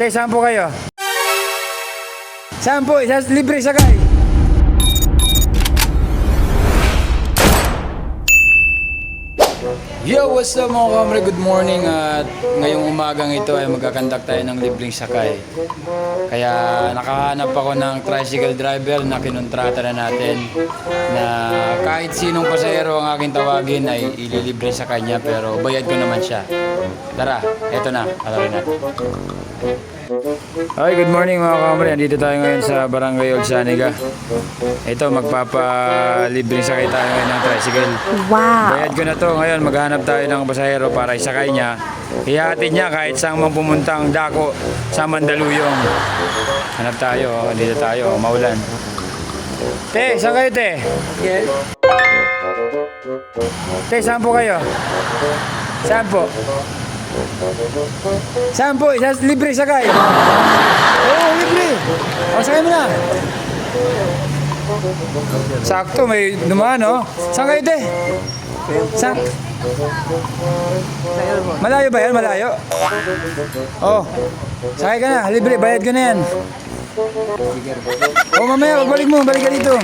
Te, saan po kayo? Saan po? Sa libre sakay. Yo, what's up mga kamre? Good morning at ngayong umagang ito ay magkakandak tayo ng libreng sakay. Kaya nakahanap ako ng tricycle driver na kinontrata na natin na kahit sinong pasahero ang aking tawagin ay ililibre sa kanya pero bayad ko naman siya. Tara, eto na, alarin natin. Hi, good morning mga kamre. Andito tayo ngayon sa Barangay Olsaniga. Ito, magpapalibreng sakay tayo ngayon ng tricycle. Wow. Bayad ko na to. Ngayon, maghanap tayo ng pasahero para isakay niya. Ihatid niya kahit saan mang pumuntang dako sa Mandaluyong. Hanap tayo. oh. Dito tayo. Maulan. Te, saan kayo, te? Yes. Te, saan po kayo? Saan po? Saan po? Sa libre sakay. Oo, libre. O, sakay mo na. Sakto, may dumaan, no? Saan kayo, te? Saan? Malayo ba yan? Malayo? Oh, sakay ka na. Libre, bayad ka na yan. Oh, mamaya, pagbalik mo. Balik ka dito.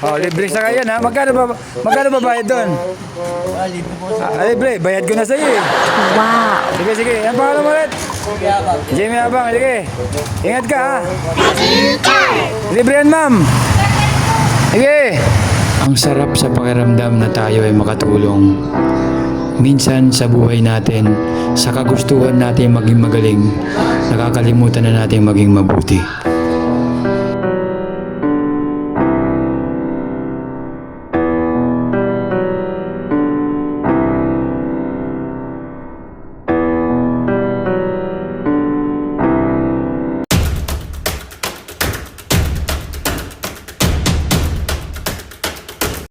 Oh, libre sakay yan, ha? Magkano ba, magkano ba bayad doon? Ah, libre po sa Ah, libre, bayad ko na sa'yo eh. Wow. Sige, sige. Ang pangalan mo ulit? Jamie Abang, sige. Ingat ka ha. Libre yan, ma'am. Sige. Ang sarap sa pakiramdam na tayo ay makatulong. Minsan sa buhay natin, sa kagustuhan natin maging magaling, nakakalimutan na natin maging mabuti.